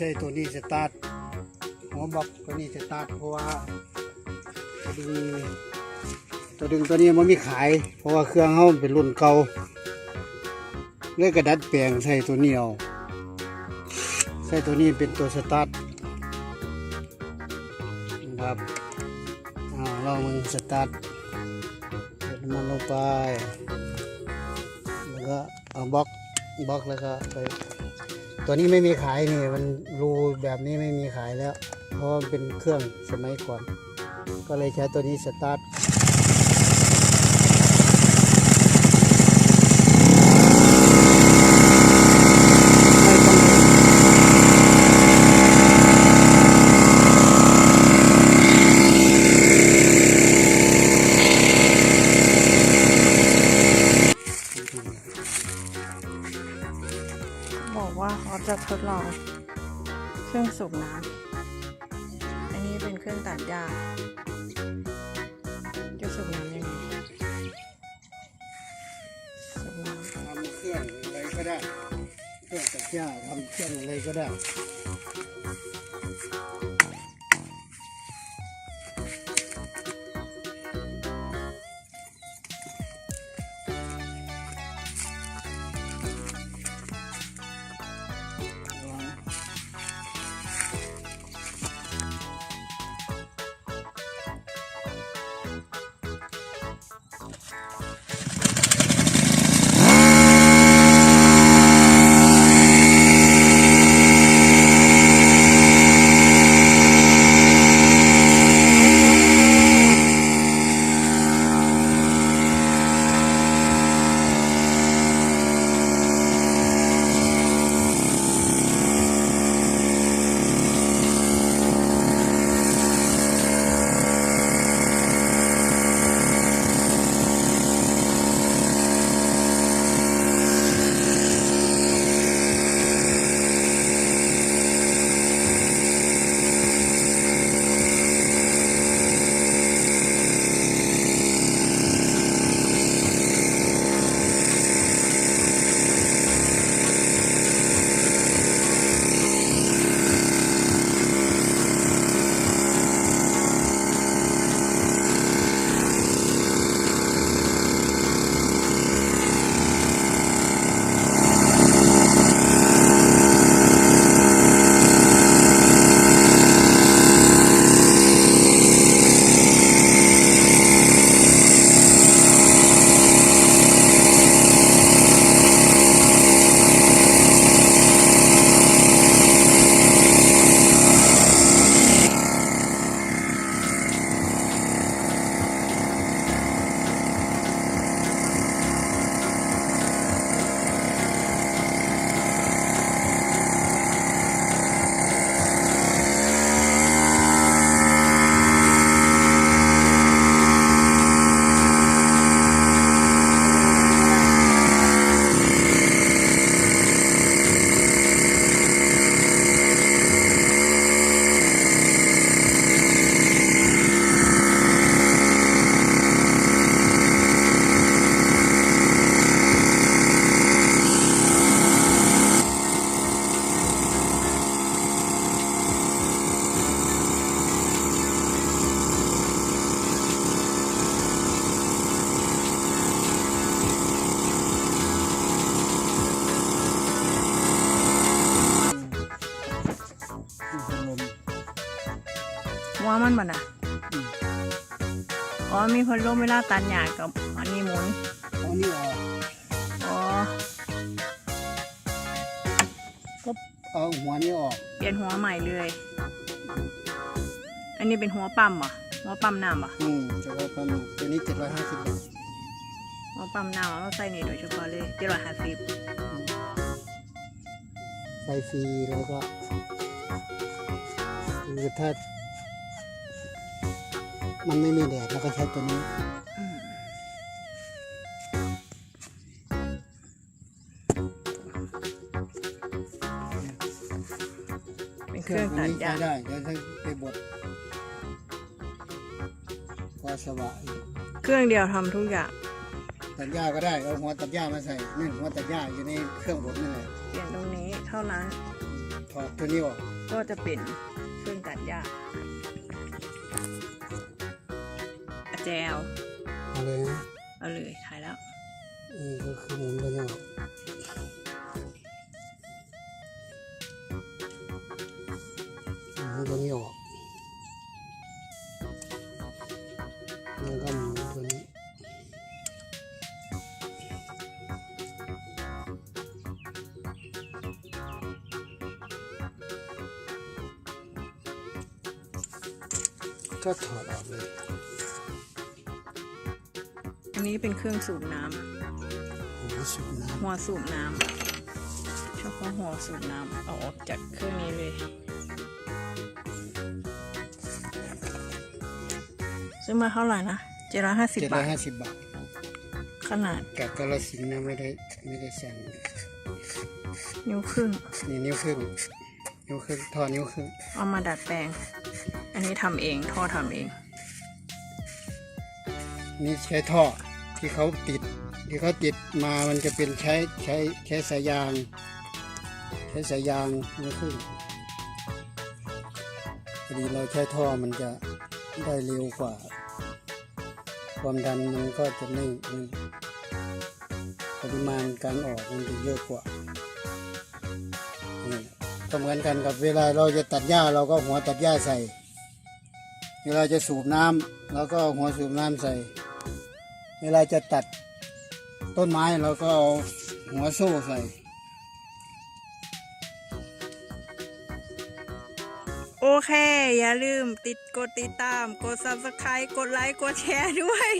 ใช้ตัวนี้สตาร์ทหัวบ็อกตัวนี้สตาร์ทเพราะว่าตัวดึงตัวดึงตัวนี้มันมีขาย เพราะว่าเครื่องเขามเป็นรุ่นเก่าเลยกระดัดแปลงใส่ตัวนี้เอาใส่ตัวนี้เป็นตัวสตาร์ทครับเอาลองมึงสตาร์ทเติมน้ำมันลงไป แล้วก็เอาบล็อกบล็อกแล้วก็ไป ตัวนี้ไม่มีขายนี่มันรูแบบนี้ไม่มีขายแล้ว เพราะมันเป็นเครื่องสมัยก่อน ก็เลยใช้ตัวนี้สตาร์ท เป็นเครื่องตัดหญ้าจะสูบน้ำยังไงสูบน้ำทำเครื่องอะไรก็ได้ เครื่องตัดหญ้าทำเครื่องอะไรก็ได้ำว่ามันมันอะอืมอ๋อมีพัดลมเวลาตัดหญ้ากับอันนี้หมุนเอานี่ออกอ๋อก็เอาหัวนี้ออกเปลี่ยนหัวใหม่เลย อันนี้เป็นหัวปั๊มเหรอะหัวปั๊มน้ำเหรอะอืมจะว่าประมาณตัวนี้เจ็ดร้อยห้าสิบบาทหัวปั๊มน้ำเราใส่นี่โดยเฉพาะเลยเจ็ดร้อยห้าสิบไฟฟรีแล้วก็คือถ้า มันไม่มีแดดเราก็ใช้ตัวนี้เป็นเครื่องตัดหญ้าใช้ได้เดี๋ยวถ้าไปบดก็สบายเครื่องเดียวทำทุกอย่างตัดหญ้าก็ได้เอาหัวตัดหญ้ามาใส่นี่หัวตัดหญ้าอยู่ในเครื่องบดนี่แหละเปลี่ยนตรงนี้เท่านั้นถอดตัวนี้ออกก็จะเป็นเครื่องตัดหญ้า แจวเอาเลยนะเอาเลยถ่ายแล้ว นี่ก็คือหมุนตัวนี้ออกหมุนตัวนี้ออกแล้วก็หมุนตัวนี้ก็ถอดออกเลย อันนี้เป็นเครื่องสูบน้หัวสูบน้ำหัวสูบน้ำเฉพาะหัวสูบน้ำเอาออกจากเครื่องนี้เลยซื้อมาเท่าไหร่นะเจ็ดร้อยห้าำสิบเจ็ดร้บาอยทห้าสิบบาทขนาดกับกาลสินธุ์นะไม่ได้ไม่ได้สั่งนิ้วครึ่ง นี่นิ้วครึ่งนิ้วครึ่งทอนิ้วครึ่งเอามาดัดแปลง อันนี้ทำเอง ท่อทำเอง นี่ใช้ท่อ ที่เขาติด ที่เขาติดมามันจะเป็นใช้ใช้ใช้สายยาง ใช้สายยางนิ้วครึ่งพอดีเราใช้ท่อมันจะได้เร็วกว่า ความดันมันก็จะไม่ปริมาณการออกมันจะเยอะกว่าก็เหมือนกันกับเวลาเราจะตัดหญ้าเราก็หัวตัดหญ้าใส่ เวลาจะสูบน้ำเราก็เอาหัวสูบน้ำใส่ เวลาจะตัดต้นไม้เราก็เอาหัวโซ่ใส่ โอเค อย่าลืมติดกดติดตาม กด subscribe กดไลค์ กดแชร์ด้วย